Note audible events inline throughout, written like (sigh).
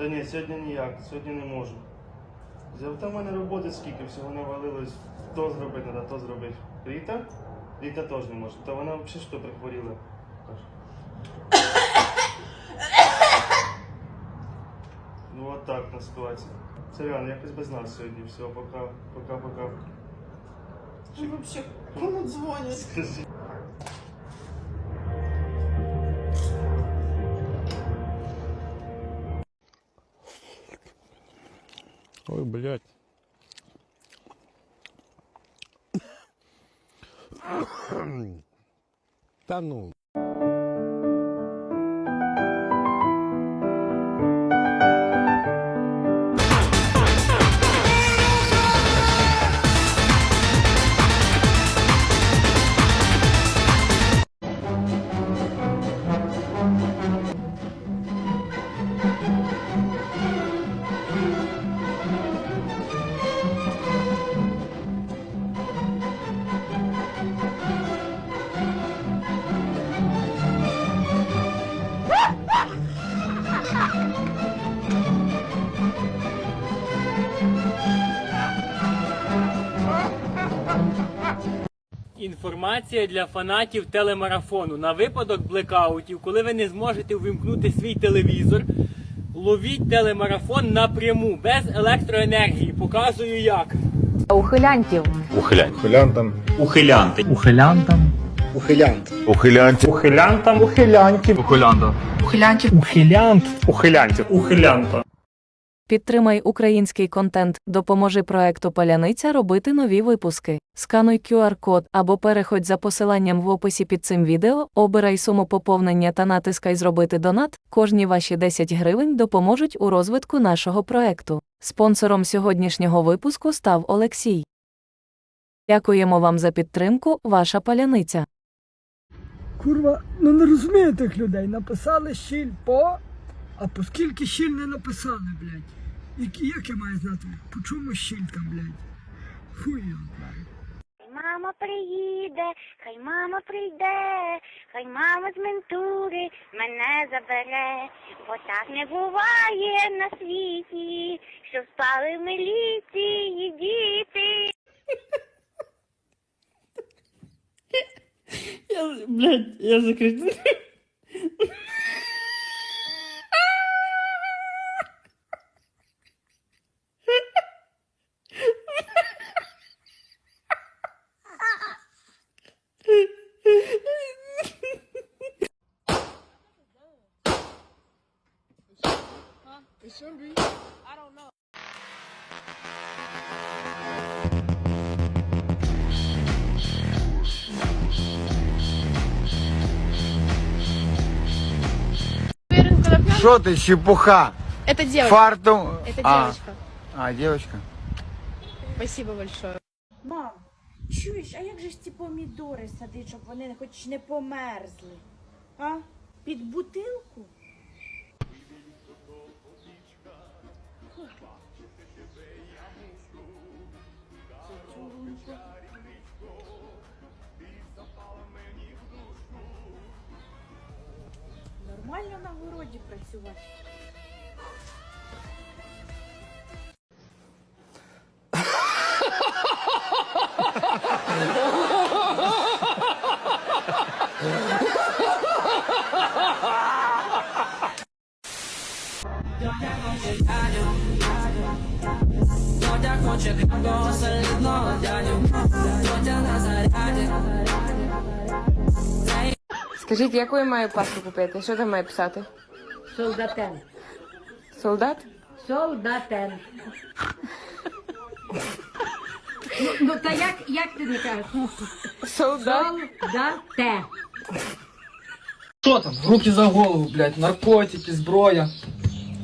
Та ні, сьогодні ніяк, сьогодні не можу. Там в мене роботи скільки, всього навалилось. То зробити, треба, то зробити. Ріта? Ріта теж не може. Та вона взагалі що прихворіла. Ну от так на ситуація. Сорян, якось без нас сьогодні. Все, пока, пока, пока. Ну, вообще, кому дзвонять? Скажи. Та Інформація для фанатів телемарафону на випадок блекаутів, коли ви не зможете увімкнути свій телевізор, ловіть телемарафон напряму, без електроенергії. Показую як. ухилянтів. Ухилянтам. Ухилянти. Ухилянтам. Ухилянт. Ухилянті. Ухилянтам. Ухилянтів. Ухилянта. Ухилянтів. Ухилянт. Ухилянтів. Ухилянта. Підтримай український контент, допоможи проекту Паляниця робити нові випуски. Скануй QR-код або переходь за посиланням в описі під цим відео, обирай суму поповнення та натискай Зробити донат. Кожні ваші 10 гривень допоможуть у розвитку нашого проекту. Спонсором сьогоднішнього випуску став Олексій. Дякуємо вам за підтримку, ваша паляниця. Курва, ну не розумію тих людей. Написали щіль по, а по скільки щіль не написали, блядь. Як, як я маю знати? По чому щіль там, блядь? Хуй його знає. Хай мама приїде, хай мама прийде, хай мама з ментури мене забере, бо так не буває на світі, що спали в міліції діти. Я, блядь, я закричу. Що ти, чепуха? Это девочка. Фарту. Это а, девочка. а, девочка. Спасибо большое. Мам, чуєш, а як же ж ці помідори садить, щоб вони хоч не померзли? А? Під бутилку? На городі працювати. Скажіть, яку я маю паску купити? Що там має писати? Солдатен. Солдат? Солдатен. ну, ну та як, як ти не кажеш? Солдат? Солдате. Що там? Руки за голову, блядь, наркотики, зброя.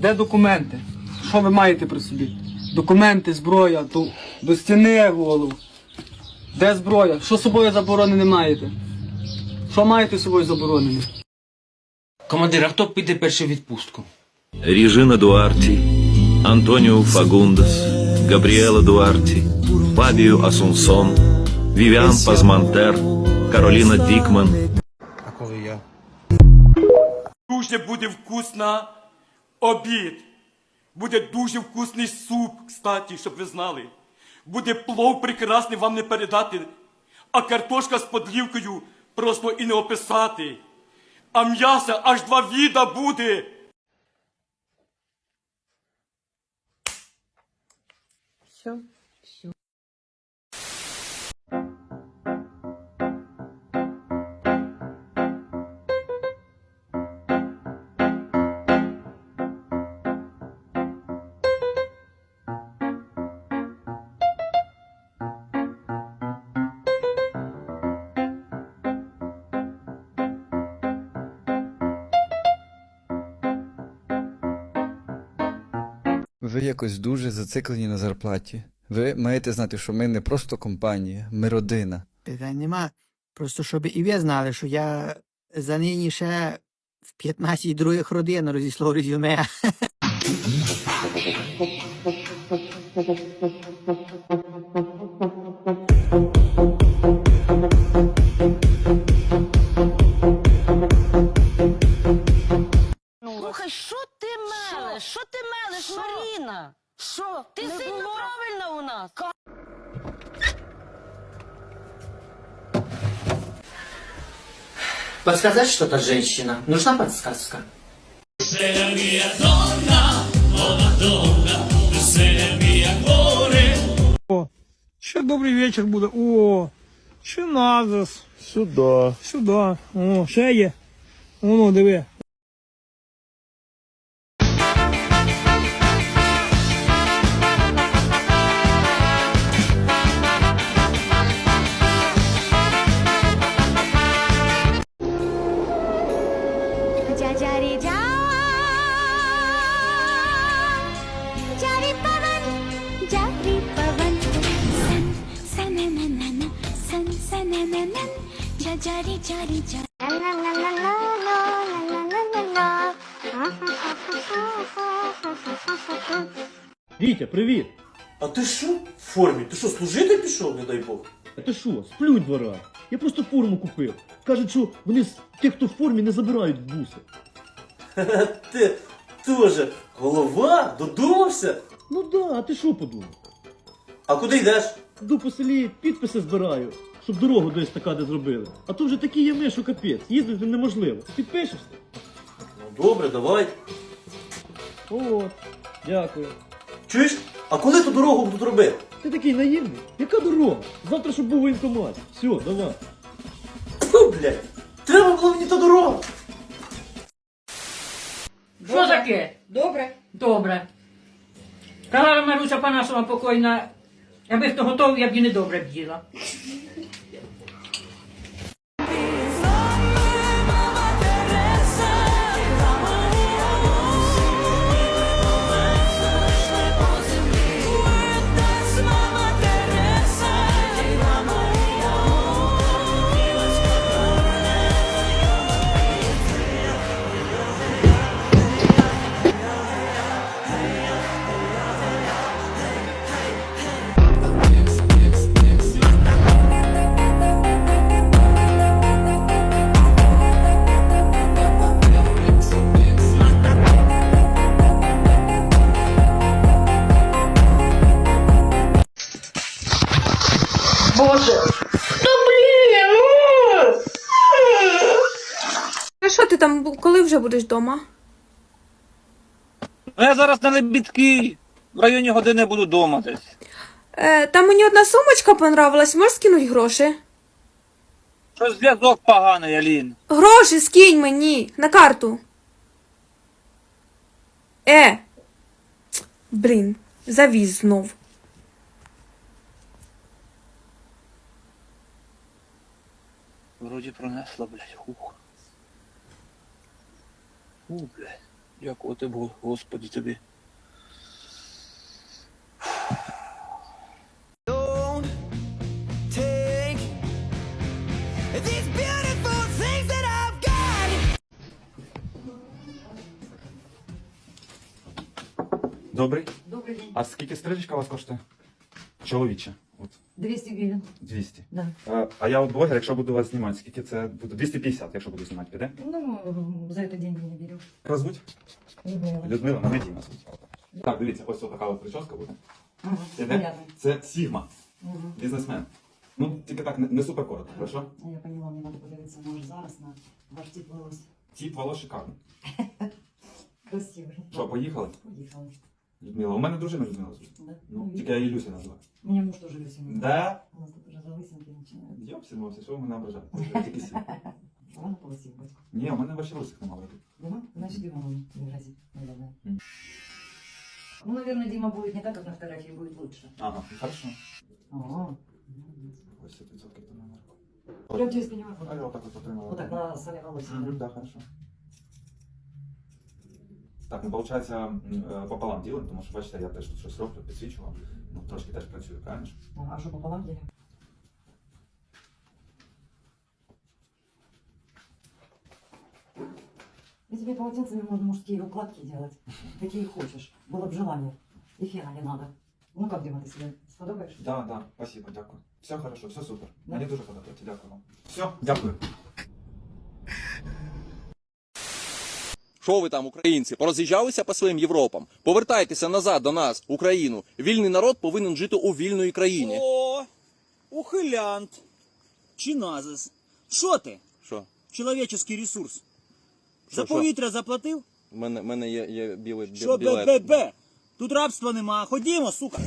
Де документи? Що ви маєте при собі? Документи, зброя, до, до стіни голову. Де зброя? Що з собою заборонене маєте? Що маєте з собою заборонене? Командир, а хто піде перший в відпустку? Режина Дуарти, Антонио Фагундес, Габриэла Дуарти, Фабио Асунсон, Вивиан Пазмантер, Каролина Дикман, А коли я? дуже буде вкусна обід. Буде дуже вкусний суп, кстати, щоб ви знали. Буде плов прекрасний вам не передати. А картошка з подлівкою просто і не описати. А м'яса аж два віда буде. Все. Ви якось дуже зациклені на зарплаті. Ви маєте знати, що ми не просто компанія, ми родина. Питань нема. Просто щоб і ви знали, що я за нині ще в 15 других родин розіслав резюме. (laughs) Подсказать что-то, женщина? Нужна подсказка? Ще добрий вечір буде. О, ще назас. Сюди. Сюди. О, ще є. Воно, диви. 자 자리 자 자리 빠반 자리 빠반 привіт! А ти що в формі? Ти що, служити пішов, не дай Бог? А ти що, сплюнь два рази. Я просто форму купив. Кажуть, що вони з тих, хто в формі, не забирають в буси. (laughs) Ти теж голова? Додумався? Ну да, а ти що подумав? А куди йдеш? Йду по селі підписи збираю, щоб дорогу до естакади зробили. А то вже такі ями, що капець, їздити неможливо. Підпишешся? Ну добре, давай. От, дякую. Чуєш? А коли ту дорогу будуть робити? Ти такий наївний? Яка дорога? Завтра, щоб був воєнкомат. Все, давай. Фу, блядь. Треба було мені та дорога. Що таке? Добре. Добре. Казала Маруся Панасова покойна, аби хто готовий, я б її не добре вже будеш вдома? Ну я зараз на лебідки. В районі години буду вдома десь. Е, там мені одна сумочка понравилась, можеш скинути гроші? Щось зв'язок поганий, Алін. Гроші скинь мені на карту. Е. Блін, завіз знов. Вроді пронесла, блядь, хух. Фу, блядь. Дякувати Богу, Господі тобі. Добрий. Добрий. А скільки стрижечка у вас коштує? Чоловіча. От. 200 гривень. 200. Да. А, а я от блогер, якщо буду вас знімати, скільки це буде? 250, якщо буду знімати, піде? Ну, за це деньги не беру. Як? Людмила. Людмила, мене Діма звуть. Так, дивіться, ось така от прическа буде. Ага, понятно. Це Сігма, Угу. бізнесмен. Ну, тільки так, не, не супер коротко, хорошо? Я поняла, мені треба подивитися, може, зараз на ваш тип волос. Тіп волос шикарний. (laughs) Красивий. Що, поїхали? Поїхали. Людмила, у мене дружина Людмила звуть. Да. Ну, тільки я її Люся називаю. Мені муж теж Люся. Да? У нас тут уже залисинки починають. Йопсімовся, що ви мене ображаєте? Я (laughs) Тільки сім. Рано полосів батько. Ні, у мене ваші лисих немає вроді. Дима? Значит, Дима он не грозит, наверное. М. Ну, наверное, Дима будет не так, как на фотографии, будет лучше. Ага, хорошо. Ага. Ось 100% то номер. Прям через меня. А я отак от потримала. Вот так, на самі волосся. Мгм, Да, хорошо. Так, ну виходить, пополам ділимо, тому що бачите, я теж тут щось роблю, підсвічу вам. Ну, трошки теж працюю, правильно ж? Ну, А что пополам делим? Я тебе полотенцами можно мужские укладки делать. (laughs) Какие хочешь. Было бы желание. И фена не надо. Ну как, Дима, ты себе сподобаешь? Да, да, спасибо, дякую. Все хорошо, все супер. Да. Мені дуже подобається, дякую вам. Все, дякую. Що ви там, українці, пороз'їжджалися по своїм Європам? Повертайтеся назад до нас, Україну. Вільний народ повинен жити у вільної країні. О, ухилянт. Чи назис. Що ти? Що? Чоловічий ресурс. Що, За що? повітря заплатив? У мене, мене є, є білий бі- Що бе-бе-бе? Тут рабства нема. Ходімо, сука.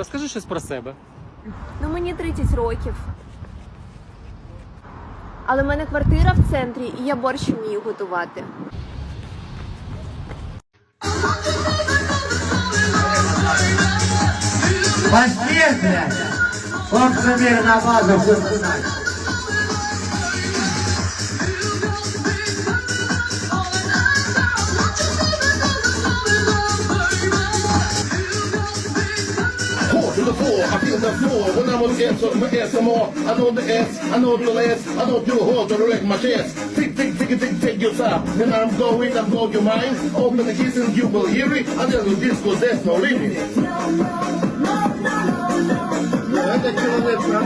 Розкажи щось про себе. Ну мені 30 років. Але в мене квартира в центрі, і я борщ вмію готувати. Поспех, блядь! замір на базу, все Four feel when I'm on the S of my S some more. I know the S, I know the less, I know the hold to wreck my chest. Tick, tick, tick, tick, tick yourself. Then I'm going, I'm going your mind. Open the keys and you will hear it. I this, cause there's no limit.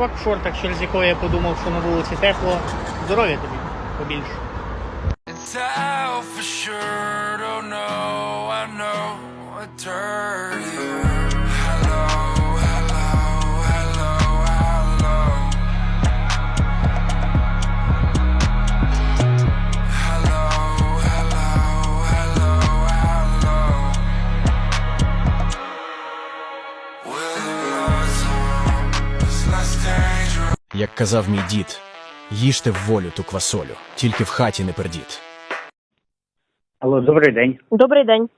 Чувак в шортах, через якого я подумав, що на вулиці тепло. Здоров'я тобі побільше. Як казав мій дід, їжте в волю ту квасолю, тільки в хаті не пердіть. Алло, добрий день. Добрий день,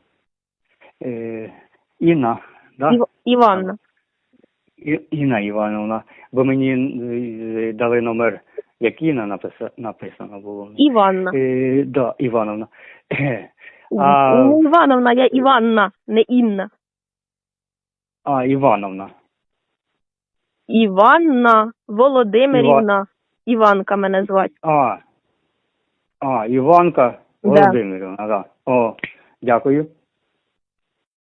Е, Інна, да? Ів- Іванна. І- Інна Івановна. Ви мені е, дали номер, як Інна написа, написано було. Іванна. Е, да, Івановна. А, Не Івановна, я Іванна, не Інна. а Івановна. Іванна Володимирівна. Іванка мене звати. А, а, Іванка Володимирівна, ага. О, дякую.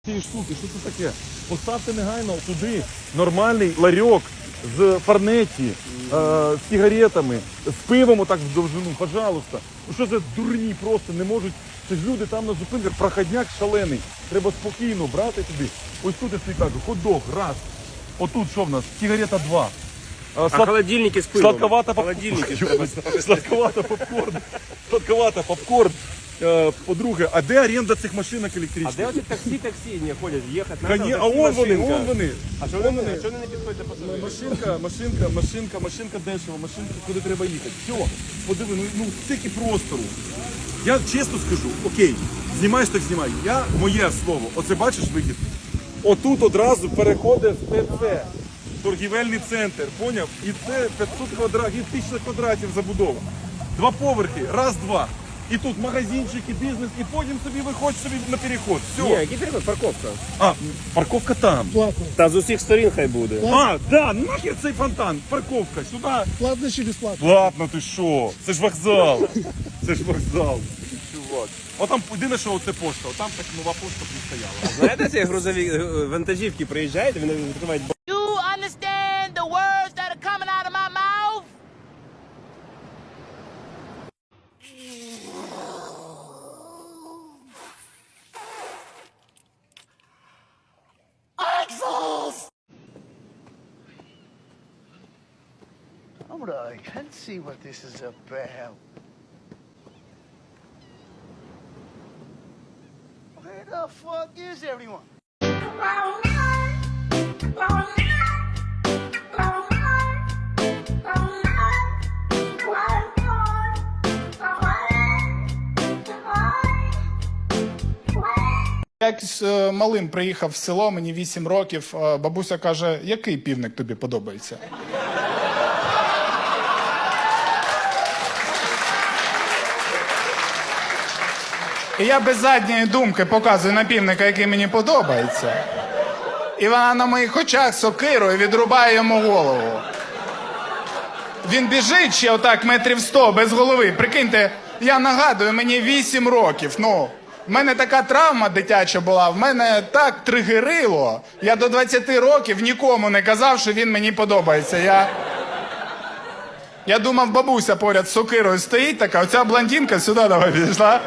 цієї штуки, що це таке? Поставте негайно туди нормальний ларьок з фарнеті, е, з сигаретами, з пивом отак в довжину, пожалуйста. Ну що за дурні просто не можуть. Це ж люди там на зупинках, проходняк шалений. Треба спокійно брати туди. Ось тут я тобі кажу, хот-дог, раз. Отут що в нас? Сигарета два. А холодильники з пивом? Сладковата Холодильники треба Сладковата попкорн. Сладковата попкорн. Е, По-друге, а де оренда цих машинок А електричних? де оці таксі таксі не ходять? Їхати Та ні, а он вони, он вони. А що вони, вони. а що вони не підходять до пасажирів? Машинка, машинка, машинка, машинка дешева, машинка, куди треба їхати. Все, подиви, ну, ну стільки простору. Я чесно скажу, окей, знімаєш так знімай. Я моє слово. Оце бачиш вихід? Отут одразу переходить з ТЦ. Торгівельний центр, поняв? І це 500 квадратів, 1000 квадратів забудова. Два поверхи, раз, два. І тут магазинчики, бізнес, і потім собі виходь собі на переход. Все. Ні, який переход? Парковка. А, парковка там. Та з усіх сторін хай буде. А, да, нахер цей фонтан, парковка, сюди. Платно чи безплатно? Платно ти що? Це ж вокзал. (laughs) Це ж вокзал. Чувак. Отам єдине, що оце пошта, отам так нова пошта не стояла. Знаєте, ці грузові е, вантажівки приїжджають, вони відкривають You understand the words that are coming out of my mouth? Exhaust! Alright, let's see what this is about. The fuck is everyone? Якось е, малим приїхав в село, мені 8 років. Бабуся каже, який півник тобі подобається? І я без задньої думки показую на півника, який мені подобається. І вона на моїх очах сокирою відрубає йому голову. Він біжить ще отак метрів сто без голови. Прикиньте, я нагадую, мені 8 років. Ну, в мене така травма дитяча була, в мене так тригерило. Я до 20 років нікому не казав, що він мені подобається. Я, я думав, бабуся поряд з сокирою стоїть така, оця блондинка сюди давай підійшла.